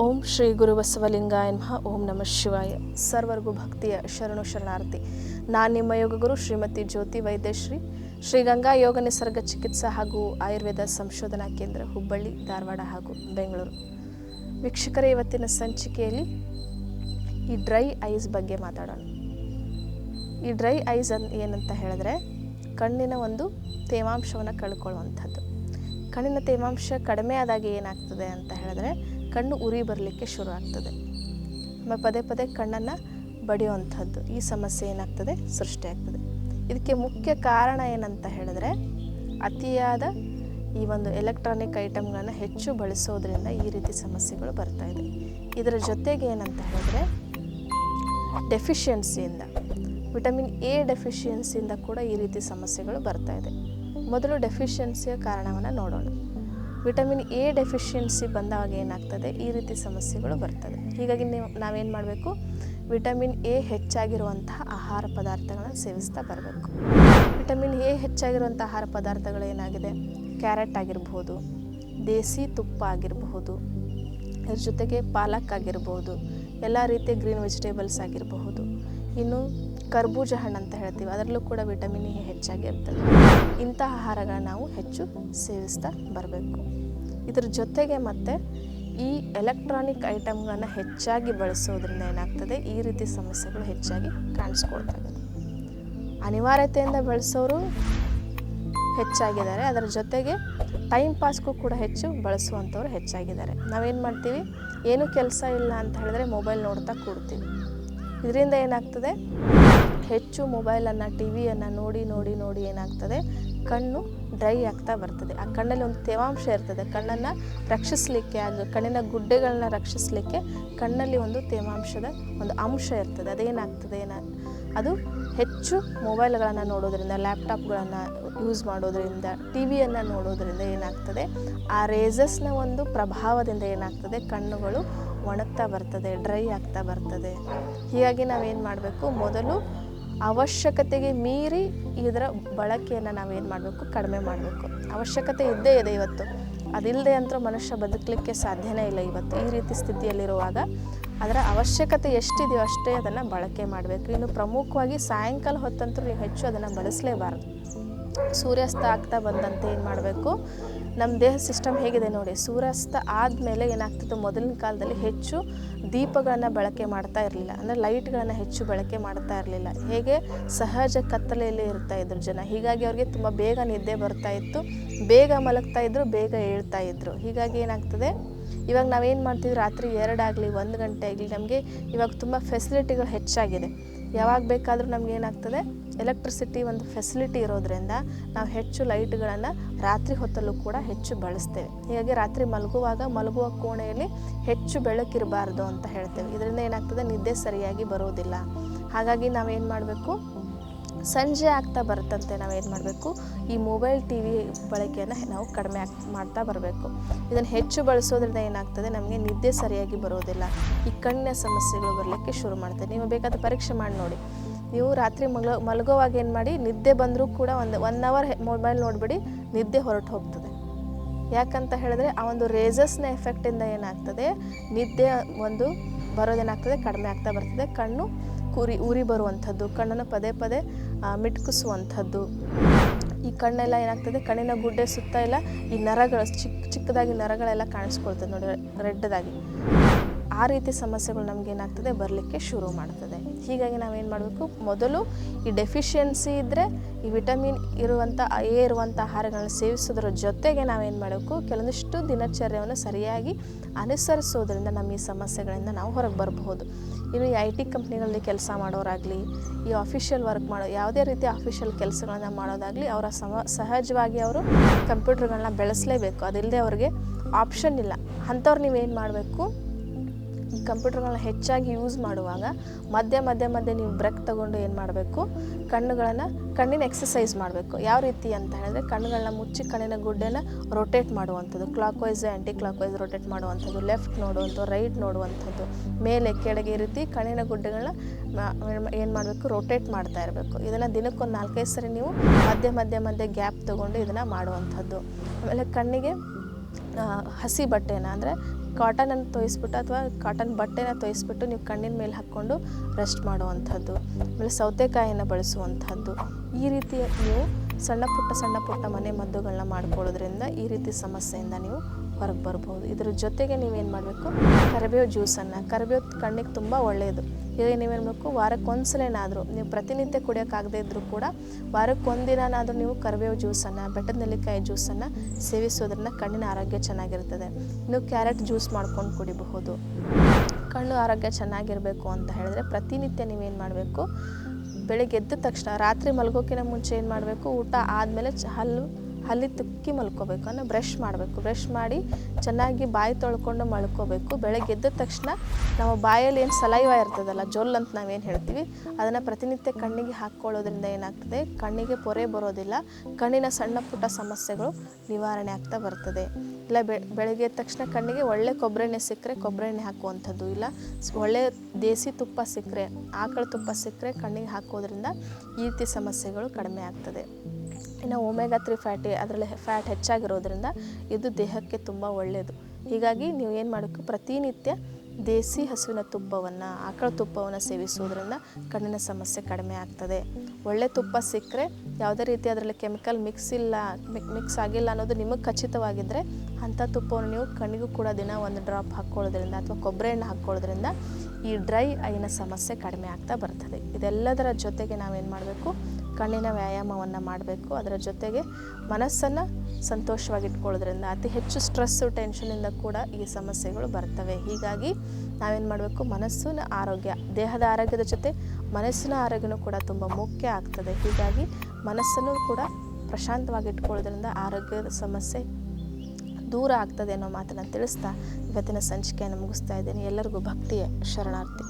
ಓಂ ಶ್ರೀ ಗುರು ಬಸವಲಿಂಗಾಯ ನಮಃ. ಓಂ ನಮಃ ಶಿವಾಯ. ಸರ್ವರ್ಗು ಭಕ್ತಿಯ ಶರಣು ಶರಣಾರ್ಥಿ. ನಾನು ನಿಮ್ಮ ಯೋಗ ಗುರು ಶ್ರೀಮತಿ ಜ್ಯೋತಿ ವೈದ್ಯಶ್ರೀ. ಶ್ರೀ ಗಂಗಾ ಯೋಗ ನಿಸರ್ಗ ಚಿಕಿತ್ಸಾ ಹಾಗೂ ಆಯುರ್ವೇದ ಸಂಶೋಧನಾ ಕೇಂದ್ರ ಹುಬ್ಬಳ್ಳಿ, ಧಾರವಾಡ ಹಾಗೂ ಬೆಂಗಳೂರು. ವೀಕ್ಷಕರ, ಇವತ್ತಿನ ಸಂಚಿಕೆಯಲ್ಲಿ ಈ ಡ್ರೈ ಐಸ್ ಬಗ್ಗೆ ಮಾತಾಡೋಣ. ಈ ಡ್ರೈ ಐಸ್ ಅನ್ ಏನಂತ ಹೇಳಿದ್ರೆ ಕಣ್ಣಿನ ಒಂದು ತೇವಾಂಶವನ್ನು ಕಳ್ಕೊಳ್ಳುವಂಥದ್ದು. ಕಣ್ಣಿನ ತೇವಾಂಶ ಕಡಿಮೆ ಆದಾಗ ಏನಾಗ್ತದೆ ಅಂತ ಹೇಳಿದ್ರೆ ಕಣ್ಣು ಉರಿ ಬರಲಿಕ್ಕೆ ಶುರು ಆಗ್ತದೆ. ಆಮೇಲೆ ಪದೇ ಪದೇ ಕಣ್ಣನ್ನು ಬಡಿಯುವಂಥದ್ದು ಈ ಸಮಸ್ಯೆ ಏನಾಗ್ತದೆ? ಸೃಷ್ಟಿಯಾಗ್ತದೆ ಇದಕ್ಕೆ ಮುಖ್ಯ ಕಾರಣ ಏನಂತ ಹೇಳಿದ್ರೆ, ಅತಿಯಾದ ಈ ಒಂದು ಎಲೆಕ್ಟ್ರಾನಿಕ್ ಐಟಮ್ಗಳನ್ನು ಹೆಚ್ಚು ಬಳಸೋದ್ರಿಂದ ಈ ರೀತಿ ಸಮಸ್ಯೆಗಳು ಬರ್ತಾ ಇದೆ. ಇದರ ಜೊತೆಗೆ ಏನಂತ ಹೇಳಿದ್ರೆ ಡೆಫಿಷಿಯನ್ಸಿಯಿಂದ ವಿಟಮಿನ್ ಎ ಡೆಫಿಷಿಯನ್ಸಿಯಿಂದ ಕೂಡ ಈ ರೀತಿ ಸಮಸ್ಯೆಗಳು ಬರ್ತಾ ಇದೆ. ಮೊದಲು ಡೆಫಿಷಿಯನ್ಸಿಯ ಕಾರಣವನ್ನು ನೋಡೋಣ. ವಿಟಮಿನ್ ಎ ಡೆಫಿಷಿಯನ್ಸಿ ಬಂದಾಗ ಏನಾಗ್ತದೆ? ಈ ರೀತಿ ಸಮಸ್ಯೆಗಳು ಬರ್ತದೆ. ಹೀಗಾಗಿ ನೀವು, ನಾವೇನು ಮಾಡಬೇಕು? ವಿಟಮಿನ್ ಎ ಹೆಚ್ಚಾಗಿರುವಂತಹ ಆಹಾರ ಪದಾರ್ಥಗಳನ್ನು ಸೇವಿಸ್ತಾ ಬರಬೇಕು. ವಿಟಮಿನ್ ಎ ಹೆಚ್ಚಾಗಿರುವಂಥ ಆಹಾರ ಪದಾರ್ಥಗಳು ಏನಾಗಿದೆ? ಕ್ಯಾರೆಟ್ ಆಗಿರ್ಬೋದು ದೇಸಿ ತುಪ್ಪ ಆಗಿರಬಹುದು, ಇದ್ರ ಜೊತೆಗೆ ಪಾಲಕ್ ಆಗಿರ್ಬೋದು ಎಲ್ಲ ರೀತಿಯ ಗ್ರೀನ್ ವೆಜಿಟೇಬಲ್ಸ್ ಆಗಿರಬಹುದು. ಇನ್ನು ಕರ್ಬೂಜ ಹಣ್ಣು ಅಂತ ಹೇಳ್ತೀವಿ. ಅದರಲ್ಲೂ ಕೂಡ ವಿಟಮಿನ್ ಎ ಹೆಚ್ಚಾಗಿ ಇರ್ತದೆ. ಇಂಥ ಆಹಾರಗಳನ್ನ ನಾವು ಹೆಚ್ಚು ಸೇವಿಸ್ತಾ ಬರಬೇಕು. ಇದ್ರ ಜೊತೆಗೆ ಮತ್ತು ಈ ಎಲೆಕ್ಟ್ರಾನಿಕ್ ಐಟಮ್ಗಳನ್ನು ಹೆಚ್ಚಾಗಿ ಬಳಸೋದ್ರಿಂದ ಏನಾಗ್ತದೆ? ಈ ರೀತಿ ಸಮಸ್ಯೆಗಳು ಹೆಚ್ಚಾಗಿ ಕಾಣಿಸ್ಕೊಳ್ತವೆ ಇದೆ ಅನಿವಾರ್ಯತೆಯಿಂದ ಬಳಸೋರು ಹೆಚ್ಚಾಗಿದ್ದಾರೆ. ಅದರ ಜೊತೆಗೆ ಟೈಮ್ ಪಾಸ್ಗೂ ಕೂಡ ಹೆಚ್ಚು ಬಳಸುವಂಥವ್ರು ಹೆಚ್ಚಾಗಿದ್ದಾರೆ. ನಾವೇನು ಮಾಡ್ತೀವಿ? ಏನು ಕೆಲಸ ಇಲ್ಲ ಅಂತ ಹೇಳಿದ್ರೆ ಮೊಬೈಲ್ ನೋಡ್ತಾ ಕೂಡ್ತೀವಿ. ಇದರಿಂದ ಏನಾಗ್ತದೆ? ಹೆಚ್ಚು ಮೊಬೈಲನ್ನು ಟಿ ವಿಯನ್ನು ನೋಡಿ ನೋಡಿ ನೋಡಿ ಏನಾಗ್ತದೆ? ಕಣ್ಣು ಡ್ರೈ ಆಗ್ತಾ ಬರ್ತದೆ. ಆ ಕಣ್ಣಲ್ಲಿ ಒಂದು ತೇವಾಂಶ ಇರ್ತದೆ. ಕಣ್ಣನ್ನು ರಕ್ಷಿಸಲಿಕ್ಕೆ ಆಗ ಕಣ್ಣಿನ ಗುಡ್ಡೆಗಳನ್ನ ರಕ್ಷಿಸಲಿಕ್ಕೆ ಕಣ್ಣಲ್ಲಿ ಒಂದು ತೇವಾಂಶದ ಒಂದು ಅಂಶ ಇರ್ತದೆ. ಅದೇನಾಗ್ತದೆ ಏನ ಅದು ಹೆಚ್ಚು ಮೊಬೈಲ್ಗಳನ್ನು ನೋಡೋದ್ರಿಂದ, ಲ್ಯಾಪ್ಟಾಪ್ಗಳನ್ನು ಯೂಸ್ ಮಾಡೋದರಿಂದ ಟಿ ವಿಯನ್ನು ನೋಡೋದ್ರಿಂದ ಏನಾಗ್ತದೆ? ಆ ರೇಸಸ್ನ ಒಂದು ಪ್ರಭಾವದಿಂದ ಏನಾಗ್ತದೆ? ಕಣ್ಣುಗಳು ಒಣಗ್ತಾ ಬರ್ತದೆ, ಡ್ರೈ ಆಗ್ತಾ ಬರ್ತದೆ. ಹೀಗಾಗಿ ನಾವೇನು ಮಾಡಬೇಕು? ಮೊದಲು ಅವಶ್ಯಕತೆಗೆ ಮೀರಿ ಇದರ ಬಳಕೆಯನ್ನು ನಾವೇನು ಮಾಡಬೇಕು? ಕಡಿಮೆ ಮಾಡಬೇಕು. ಅವಶ್ಯಕತೆ ಇದ್ದೇ ಇದೆ ಇವತ್ತು. ಅದಿಲ್ಲದೆ ಅಂತೂ ಮನುಷ್ಯ ಬದುಕಲಿಕ್ಕೆ ಸಾಧ್ಯನೇ ಇಲ್ಲ ಇವತ್ತು. ಈ ರೀತಿ ಸ್ಥಿತಿಯಲ್ಲಿರುವಾಗ ಅದರ ಅವಶ್ಯಕತೆ ಎಷ್ಟಿದೆಯೋ ಅಷ್ಟೇ ಅದನ್ನು ಬಳಕೆ ಮಾಡಬೇಕು. ಇನ್ನು ಪ್ರಮುಖವಾಗಿ ಸಾಯಂಕಾಲ ಹೊತ್ತಂತೂ ಹೆಚ್ಚು ಅದನ್ನು ಬಳಸಲೇಬಾರದು. ಸೂರ್ಯಾಸ್ತ ಆಗ್ತಾ ಬಂದಂತೆ ಏನು ಮಾಡಬೇಕು? ನಮ್ಮ ದೇಹ ಸಿಸ್ಟಮ್ ಹೇಗಿದೆ ನೋಡಿ, ಸೂರ್ಯಾಸ್ತ ಆದಮೇಲೆ ಏನಾಗ್ತಿತ್ತು? ಮೊದಲಿನ ಕಾಲದಲ್ಲಿ ಹೆಚ್ಚು ದೀಪಗಳನ್ನು ಬಳಕೆ ಮಾಡ್ತಾ ಇರಲಿಲ್ಲ. ಅಂದರೆ ಲೈಟ್ಗಳನ್ನು ಹೆಚ್ಚು ಬಳಕೆ ಮಾಡ್ತಾ ಇರಲಿಲ್ಲ. ಹೇಗೆ? ಸಹಜ ಕತ್ತಲೆಯಲ್ಲಿ ಇರ್ತಾ ಇದ್ರು ಜನ. ಹೀಗಾಗಿ ಅವ್ರಿಗೆ ತುಂಬ ಬೇಗ ನಿದ್ದೆ ಬರ್ತಾ ಇತ್ತು. ಬೇಗ ಮಲಗ್ತಾ ಇದ್ರು, ಬೇಗ ಏಳ್ತಾ ಇದ್ರು. ಹೀಗಾಗಿ ಏನಾಗ್ತದೆ? ಇವಾಗ ನಾವೇನು ಮಾಡ್ತೀವಿ? ರಾತ್ರಿ ಎರಡಾಗಲಿ ಒಂದು ಗಂಟೆ ಆಗಲಿ, ನಮಗೆ ಇವಾಗ ತುಂಬ ಫೆಸಿಲಿಟಿಗಳು ಹೆಚ್ಚಾಗಿದೆ. ಯಾವಾಗ ಬೇಕಾದರೂ ನಮ್ಗೆ ಏನಾಗ್ತದೆ? ಎಲೆಕ್ಟ್ರಿಸಿಟಿ ಒಂದು ಫೆಸಿಲಿಟಿ ಇರೋದ್ರಿಂದ ನಾವು ಹೆಚ್ಚು ಲೈಟ್ಗಳನ್ನು ರಾತ್ರಿ ಹೊತ್ತಲ್ಲೂ ಕೂಡ ಹೆಚ್ಚು ಬಳಸ್ತೇವೆ. ಹೀಗಾಗಿ ರಾತ್ರಿ ಮಲಗುವಾಗ ಮಲಗುವ ಕೋಣೆಯಲ್ಲಿ ಹೆಚ್ಚು ಬೆಳಕಿರಬಾರ್ದು ಅಂತ ಹೇಳ್ತೇವೆ. ಇದರಿಂದ ಏನಾಗ್ತದೆ? ನಿದ್ದೆ ಸರಿಯಾಗಿ ಬರೋದಿಲ್ಲ. ಹಾಗಾಗಿ ನಾವೇನು ಮಾಡಬೇಕು? ಸಂಜೆ ಆಗ್ತಾ ಬರುತ್ತಂತೆ ಏನು ಮಾಡಬೇಕು? ಈ ಮೊಬೈಲ್ ಟಿ ವಿ ಬಳಕೆಯನ್ನು ನಾವು ಕಡಿಮೆ ಆಗ್, ಮಾಡ್ತಾ ಬರಬೇಕು. ಇದನ್ನು ಹೆಚ್ಚು ಬಳಸೋದ್ರಿಂದ ಏನಾಗ್ತದೆ? ನಮಗೆ ನಿದ್ದೆ ಸರಿಯಾಗಿ ಬರೋದಿಲ್ಲ. ಈ ಕಣ್ಣಿನ ಸಮಸ್ಯೆಗಳು ಬರಲಿಕ್ಕೆ ಶುರು ಮಾಡ್ತದೆ. ನೀವು ಬೇಕಾದ ಪರೀಕ್ಷೆ ಮಾಡಿ ನೋಡಿ. ನೀವು ರಾತ್ರಿ ಮಲ ಮಲಗೋವಾಗ ಏನು ಮಾಡಿ? ನಿದ್ದೆ ಬಂದರೂ ಕೂಡ ಒಂದು ಒನ್ ಅವರ್ ಮೊಬೈಲ್ ನೋಡಿಬಿಡಿ, ನಿದ್ದೆ ಹೊರಟು ಹೋಗ್ತದೆ. ಯಾಕಂತ ಹೇಳಿದ್ರೆ ಆ ಒಂದು ರೇಸಸ್ನ ಎಫೆಕ್ಟಿಂದ ಏನಾಗ್ತದೆ? ನಿದ್ದೆ ಒಂದು ಬರೋದೇನಾಗ್ತದೆ? ಕಡಿಮೆ ಆಗ್ತಾ ಬರ್ತದೆ. ಕಣ್ಣು ಉರಿ ಬರುವಂಥದ್ದು, ಕಣ್ಣನ್ನು ಪದೇ ಪದೇ ಮಿಟ್ಕಿಸುವಂಥದ್ದು. ಈ ಕಣ್ಣೆಲ್ಲ ಏನಾಗ್ತದೆ? ಕಣ್ಣಿನ ಗುಡ್ಡೆ ಸುತ್ತ ಎಲ್ಲ ಈ ನರಗಳು ಚಿಕ್ಕ ಚಿಕ್ಕದಾಗಿ ನರಗಳೆಲ್ಲ ಕಾಣಿಸ್ಕೊಳ್ತದೆ ನೋಡಿ, ರೆಡ್ಡದಾಗಿ. ಆ ರೀತಿ ಸಮಸ್ಯೆಗಳು ನಮ್ಗೆ ಏನಾಗ್ತದೆ, ಬರಲಿಕ್ಕೆ ಶುರು ಮಾಡ್ತದೆ. ಹೀಗಾಗಿ ನಾವೇನು ಮಾಡಬೇಕು? ಮೊದಲು ಈ ಡೆಫಿಷಿಯನ್ಸಿ ಇದ್ದರೆ ಈ ವಿಟಮಿನ್ ಇರುವಂಥ ಎ ಇರುವಂಥ ಆಹಾರಗಳನ್ನ ಸೇವಿಸೋದ್ರ ಜೊತೆಗೆ ನಾವೇನು ಮಾಡಬೇಕು? ಕೆಲವೊಂದಿಷ್ಟು ದಿನಚರ್ಯವನ್ನು ಸರಿಯಾಗಿ ಅನುಸರಿಸೋದ್ರಿಂದ ನಮ್ಮ ಈ ಸಮಸ್ಯೆಗಳಿಂದ ನಾವು ಹೊರಗೆ ಬರಬಹುದು. ಇನ್ನು ಈ ಐ ಟಿ ಕಂಪ್ನಿಗಳಲ್ಲಿ ಕೆಲಸ ಮಾಡೋರಾಗಲಿ, ಈ ಆಫಿಷಿಯಲ್ ವರ್ಕ್ ಮಾಡೋ, ಯಾವುದೇ ರೀತಿಯ ಆಫಿಷಿಯಲ್ ಕೆಲಸಗಳನ್ನ ಮಾಡೋದಾಗಲಿ, ಅವರ ಸಮ, ಸಹಜವಾಗಿ ಅವರು ಕಂಪ್ಯೂಟರ್ಗಳನ್ನ ಬೆಳೆಸಲೇಬೇಕು. ಅದಿಲ್ಲದೆ ಅವ್ರಿಗೆ ಆಪ್ಷನ್ ಇಲ್ಲ. ಅಂಥವ್ರು ನೀವೇನು ಮಾಡಬೇಕು? ಈ ಕಂಪ್ಯೂಟರ್ಗಳನ್ನ ಹೆಚ್ಚಾಗಿ ಯೂಸ್ ಮಾಡುವಾಗ ಮಧ್ಯೆ ಮಧ್ಯೆ ಮಧ್ಯೆ ನೀವು ಬ್ರೆಕ್ ತಗೊಂಡು ಏನು ಮಾಡಬೇಕು? ಕಣ್ಣುಗಳನ್ನು ಕಣ್ಣಿನ ಎಕ್ಸಸೈಸ್ ಮಾಡಬೇಕು. ಯಾವ ರೀತಿ ಅಂತ ಹೇಳಿದ್ರೆ ಕಣ್ಣುಗಳನ್ನ ಮುಚ್ಚಿ ಕಣ್ಣಿನ ಗುಡ್ಡೆನ ರೊಟೇಟ್ ಮಾಡುವಂಥದ್ದು. ಕ್ಲಾಕ್ ವೈಸ್ ಆ್ಯಂಟಿ ಕ್ಲಾಕ್ ವೈಸ್ ರೊಟೇಟ್ ಮಾಡುವಂಥದ್ದು. ಲೆಫ್ಟ್ ನೋಡುವಂಥದ್ದು ರೈಟ್ ನೋಡುವಂಥದ್ದು. ಮೇಲೆ, ಕೆಳಗೆ ಈ ರೀತಿ ಕಣ್ಣಿನ ಗುಡ್ಡೆಗಳನ್ನ ಏನು ಮಾಡಬೇಕು? ರೊಟೇಟ್ ಮಾಡ್ತಾ ಇರಬೇಕು. ಇದನ್ನು ದಿನಕ್ಕೊಂದು ನಾಲ್ಕೈದು ಸರಿ ನೀವು ಮಧ್ಯೆ ಮಧ್ಯೆ ಮಧ್ಯೆ ಗ್ಯಾಪ್ ತೊಗೊಂಡು ಇದನ್ನು ಮಾಡುವಂಥದ್ದು. ಆಮೇಲೆ ಕಣ್ಣಿಗೆ ಹಸಿ ಬಟ್ಟೆನ ಅಂದರೆ ಕಾಟನನ್ನು ತೋಯಿಸ್ಬಿಟ್ಟು ಅಥವಾ ಕಾಟನ್ ಬಟ್ಟೆನ ತೋಯಿಸ್ಬಿಟ್ಟು ನೀವು ಕಣ್ಣಿನ ಮೇಲೆ ಹಾಕ್ಕೊಂಡು ರೆಸ್ಟ್ ಮಾಡುವಂಥದ್ದು. ಆಮೇಲೆ ಸೌತೆಕಾಯಿಯನ್ನು ಬಳಸುವಂಥದ್ದು. ಈ ರೀತಿಯ ನೀವು ಸಣ್ಣ ಪುಟ್ಟ ಸಣ್ಣ ಪುಟ್ಟ ಮನೆ ಮದ್ದುಗಳನ್ನ ಮಾಡ್ಕೊಳ್ಳೋದ್ರಿಂದ ಈ ರೀತಿ ಸಮಸ್ಯೆಯಿಂದ ನೀವು ಹೊರಗೆ ಬರ್ಬೋದು. ಇದ್ರ ಜೊತೆಗೆ ನೀವೇನು ಮಾಡಬೇಕು? ಕರಿಬೇವು ಜ್ಯೂಸನ್ನು ಕರಿಬೇವು ಕಣ್ಣಿಗೆ ತುಂಬ ಒಳ್ಳೆಯದು ಈಗ ನೀವೇನು ಮಾಡಬೇಕು? ವಾರಕ್ಕೆ ಒಂದ್ಸಲೇನಾದರೂ ನೀವು ಪ್ರತಿನಿತ್ಯ ಕುಡಿಯೋಕ್ಕಾಗದೇ ಇದ್ದರೂ ಕೂಡ ವಾರಕ್ಕೆ ಒಂದಿನಾದರೂ ನೀವು ಕರಿಬೇವು ಜ್ಯೂಸನ್ನು ಬೆಟ್ಟದ ನೆಲ್ಲಿಕಾಯಿ ಜ್ಯೂಸನ್ನು ಸೇವಿಸೋದ್ರಿಂದ ಕಣ್ಣಿನ ಆರೋಗ್ಯ ಚೆನ್ನಾಗಿರ್ತದೆ. ನೀವು ಕ್ಯಾರೆಟ್ ಜ್ಯೂಸ್ ಮಾಡ್ಕೊಂಡು ಕುಡಿಬಹುದು. ಕಣ್ಣು ಆರೋಗ್ಯ ಚೆನ್ನಾಗಿರಬೇಕು ಅಂತ ಹೇಳಿದ್ರೆ ಪ್ರತಿನಿತ್ಯ ನೀವೇನು ಮಾಡಬೇಕು? ಬೆಳಗ್ಗೆ ಎದ್ದ ತಕ್ಷಣ, ರಾತ್ರಿ ಮಲಗೋಕಿನ ಮುಂಚೆ ಏನು ಮಾಡಬೇಕು? ಊಟ ಆದಮೇಲೆ ಹಲ್ಲು ಹಲ್ಲಿ ತುಕ್ಕಿ ಮಲ್ಕೋಬೇಕು, ಅಂದರೆ ಬ್ರಷ್ ಮಾಡಬೇಕು. ಬ್ರಷ್ ಮಾಡಿ ಚೆನ್ನಾಗಿ ಬಾಯಿ ತೊಳ್ಕೊಂಡು ಮಲ್ಕೋಬೇಕು. ಬೆಳಗ್ಗೆ ಎದ್ದ ತಕ್ಷಣ ನಾವು ಬಾಯಲ್ಲಿ ಏನು ಸಲೈವ ಇರ್ತದಲ್ಲ, ಜೊಲ್ ಅಂತ ನಾವೇನು ಹೇಳ್ತೀವಿ, ಅದನ್ನು ಪ್ರತಿನಿತ್ಯ ಕಣ್ಣಿಗೆ ಹಾಕ್ಕೊಳ್ಳೋದ್ರಿಂದ ಏನಾಗ್ತದೆ? ಕಣ್ಣಿಗೆ ಪೊರೆ ಬರೋದಿಲ್ಲ. ಕಣ್ಣಿನ ಸಣ್ಣ ಪುಟ್ಟ ಸಮಸ್ಯೆಗಳು ನಿವಾರಣೆ ಆಗ್ತಾ ಬರ್ತದೆ. ಇಲ್ಲ ಬೆಳಗ್ಗೆ ಎದ್ದ ತಕ್ಷಣ ಕಣ್ಣಿಗೆ ಒಳ್ಳೆ ಕೊಬ್ಬರೆಣ್ಣೆ ಸಿಕ್ಕರೆ ಕೊಬ್ಬರೆಣ್ಣೆ ಹಾಕುವಂಥದ್ದು ಇಲ್ಲ. ಒಳ್ಳೆ ದೇಸಿ ತುಪ್ಪ ಸಿಕ್ಕರೆ, ಆಕಳ ತುಪ್ಪ ಸಿಕ್ಕರೆ ಕಣ್ಣಿಗೆ ಹಾಕೋದ್ರಿಂದ ಈ ರೀತಿ ಸಮಸ್ಯೆಗಳು ಕಡಿಮೆ ಆಗ್ತದೆ. ಇನ್ನು ಒಮೆಗಾ ತ್ರೀ ಫ್ಯಾಟಿ ಅದರಲ್ಲಿ ಫ್ಯಾಟ್ ಹೆಚ್ಚಾಗಿರೋದ್ರಿಂದ ಇದು ದೇಹಕ್ಕೆ ತುಂಬ ಒಳ್ಳೆಯದು ಹೀಗಾಗಿ ನೀವು ಏನು ಮಾಡಬೇಕು? ಪ್ರತಿನಿತ್ಯ ದೇಸಿ ಹಸುವಿನ ತುಪ್ಪವನ್ನು, ಆಕಳ ತುಪ್ಪವನ್ನು ಸೇವಿಸುವುದರಿಂದ ಕಣ್ಣಿನ ಸಮಸ್ಯೆ ಕಡಿಮೆ ಆಗ್ತದೆ. ಒಳ್ಳೆ ತುಪ್ಪ ಸಿಕ್ಕರೆ ಯಾವುದೇ ರೀತಿ ಅದರಲ್ಲಿ ಕೆಮಿಕಲ್ ಮಿಕ್ಸ್ ಇಲ್ಲ ಮಿಕ್ಸ್ ಆಗಿಲ್ಲ ಅನ್ನೋದು ನಿಮಗೆ ಖಚಿತವಾಗಿದ್ದರೆ ಅಂಥ ತುಪ್ಪವನ್ನು ನೀವು ಕಣ್ಣಿಗೂ ಕೂಡ ದಿನ ಒಂದು ಡ್ರಾಪ್ ಹಾಕ್ಕೊಳ್ಳೋದ್ರಿಂದ ಅಥವಾ ಕೊಬ್ಬರಿ ಎಣ್ಣೆ ಹಾಕ್ಕೊಳ್ಳೋದ್ರಿಂದ ಈ ಡ್ರೈ ಐನ ಸಮಸ್ಯೆ ಕಡಿಮೆ ಆಗ್ತಾ ಬರ್ತದೆ. ಇದೆಲ್ಲದರ ಜೊತೆಗೆ ನಾವೇನು ಮಾಡಬೇಕು? ಕಣ್ಣಿನ ವ್ಯಾಯಾಮವನ್ನು ಮಾಡಬೇಕು. ಅದರ ಜೊತೆಗೆ ಮನಸ್ಸನ್ನು ಸಂತೋಷವಾಗಿಟ್ಕೊಳ್ಳೋದ್ರಿಂದ ಅತಿ ಹೆಚ್ಚು ಸ್ಟ್ರೆಸ್ಸು ಟೆನ್ಷನಿಂದ ಕೂಡ ಈ ಸಮಸ್ಯೆಗಳು ಬರ್ತವೆ. ಹೀಗಾಗಿ ನಾವೇನು ಮಾಡಬೇಕು? ಮನಸ್ಸಿನ ಆರೋಗ್ಯ, ದೇಹದ ಆರೋಗ್ಯದ ಜೊತೆ ಮನಸ್ಸಿನ ಆರೋಗ್ಯನೂ ಕೂಡ ತುಂಬ ಮುಖ್ಯ ಆಗ್ತದೆ. ಹೀಗಾಗಿ ಮನಸ್ಸನ್ನು ಕೂಡ ಪ್ರಶಾಂತವಾಗಿ ಇಟ್ಕೊಳ್ಳೋದ್ರಿಂದ ಆರೋಗ್ಯದ ಸಮಸ್ಯೆ ದೂರ ಆಗ್ತದೆ ಅನ್ನೋ ಮಾತನ್ನು ತಿಳಿಸ್ತಾ ಇವತ್ತಿನ ಸಂಚಿಕೆಯನ್ನು ಮುಗಿಸ್ತಾ ಇದ್ದೀನಿ. ಎಲ್ಲರಿಗೂ ಭಕ್ತಿಯ ಶರಣಾರ್ಥಿ.